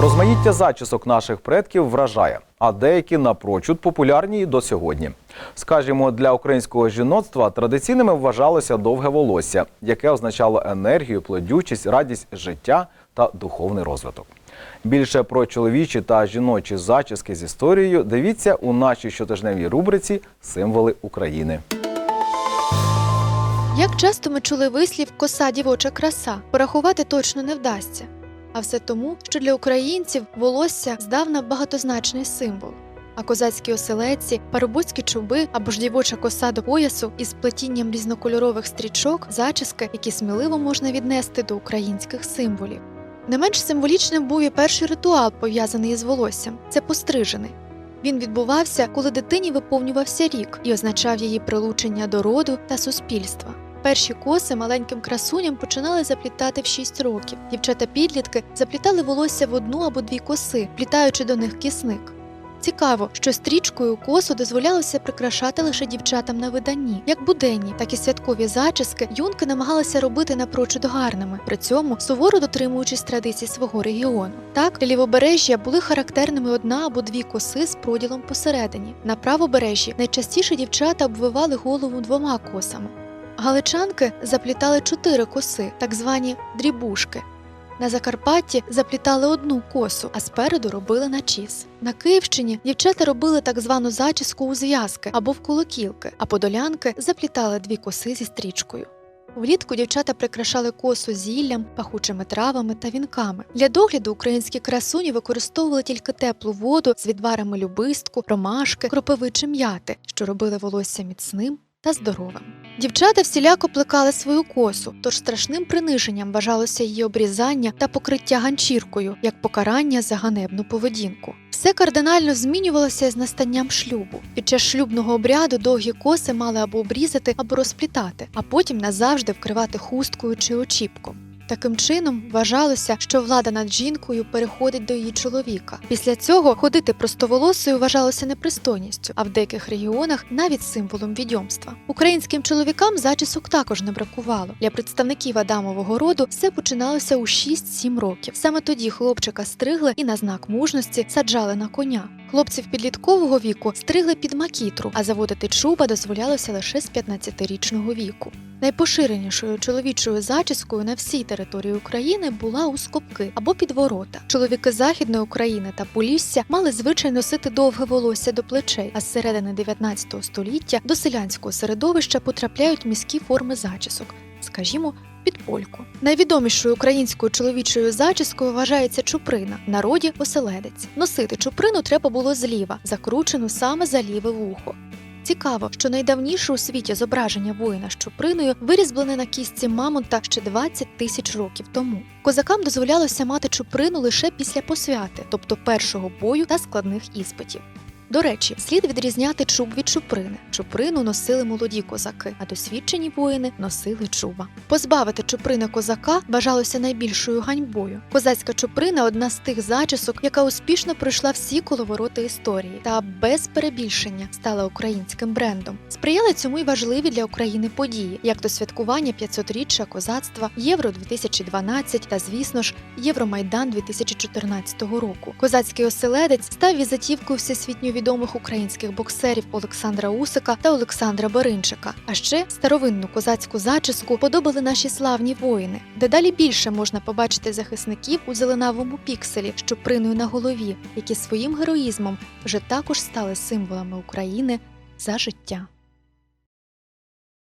Розмаїття зачісок наших предків вражає, а деякі напрочуд популярні і до сьогодні. Скажімо, для українського жіноцтва традиційними вважалося довге волосся, яке означало енергію, плодючість, радість життя та духовний розвиток. Більше про чоловічі та жіночі зачіски з історією дивіться у нашій щотижневій рубриці Символи України. Як часто ми чули вислів коса дівоча краса, порахувати точно не вдасться. А все тому, що для українців волосся здавна багатозначний символ. А козацькі оселедці, парубоцькі чуби або ж дівоча коса до поясу із плетінням різнокольорових стрічок, зачіски, які сміливо можна віднести до українських символів. Не менш символічним був і перший ритуал, пов'язаний із волоссям це пострижений. Він відбувався, коли дитині виповнювався рік і означав її прилучення до роду та суспільства. Перші коси маленьким красуням починали заплітати в 6 років. Дівчата-підлітки заплітали волосся в одну або дві коси, плітаючи до них кисник. Цікаво, що стрічкою косу дозволялося прикрашати лише дівчатам на виданні. Як буденні, так і святкові зачіски юнки намагалися робити напрочуд гарними, при цьому суворо дотримуючись традицій свого регіону. Так, для лівобережжя були характерними одна або дві коси з проділом посередині. На правобережжі найчастіше дівчата обвивали голову двома косами. Галичанки заплітали чотири коси, так звані дрібушки. На Закарпатті заплітали одну косу, а спереду робили начіс. На Київщині дівчата робили так звану зачіску у зв'язки або в колокілки, а подолянки заплітали дві коси зі стрічкою. Влітку дівчата прикрашали косу зіллям, пахучими травами та вінками. Для догляду українські красуні використовували тільки теплу воду з відварами любистку, ромашки, кропиви м'яти, що робили волосся міцним та здоровим. Дівчата всіляко плекали свою косу, тож страшним приниженням вважалося її обрізання та покриття ганчіркою як покарання за ганебну поведінку. Все кардинально змінювалося з настанням шлюбу. Під час шлюбного обряду довгі коси мали або обрізати, або розплітати, а потім назавжди вкривати хусткою чи очіпком. Таким чином вважалося, що влада над жінкою переходить до її чоловіка. Після цього ходити простоволосою вважалося непристойністю, а в деяких регіонах навіть символом відьомства. Українським чоловікам зачісок також не бракувало. Для представників Адамового роду все починалося у 6-7 років. Саме тоді хлопчика стригли і на знак мужності саджали на коня. Хлопців підліткового віку стригли під макітру, а заводити чуба дозволялося лише з 15-річного віку. Найпоширенішою чоловічою зачіскою на всій території України була у скобки або підворота. Чоловіки Західної України та Полісся мали звичай носити довге волосся до плечей, а з середини 19 століття до селянського середовища потрапляють міські форми зачісок, скажімо, під польку. Найвідомішою українською чоловічою зачіскою вважається чуприна, народі оселедець. Носити чуприну треба було зліва, закручену саме за ліве вухо. Цікаво, що найдавніше у світі зображення воїна з чуприною вирізблене на кістці мамонта ще 20 тисяч років тому. Козакам дозволялося мати чуприну лише після посвяти, тобто першого бою та складних іспитів. До речі, слід відрізняти чуб від чуприни. Чуприну носили молоді козаки, а досвідчені воїни носили чуба. Позбавити чуприни козака вважалося найбільшою ганьбою. Козацька чуприна одна з тих зачісок, яка успішно пройшла всі коловороти історії та без перебільшення стала українським брендом. Сприяли цьому й важливі для України події, як то святкування 500-річчя козацтва, Євро 2012 та, звісно ж, Євромайдан 2014 року. Козацький оселедець став візитівкою всесвітньо відомих українських боксерів Олександра Усика та Олександра Баринчика. А ще старовинну козацьку зачіску подобали наші славні воїни. Дедалі більше можна побачити захисників у зеленавому пікселі що приною на голові, які своїм героїзмом вже також стали символами України за життя.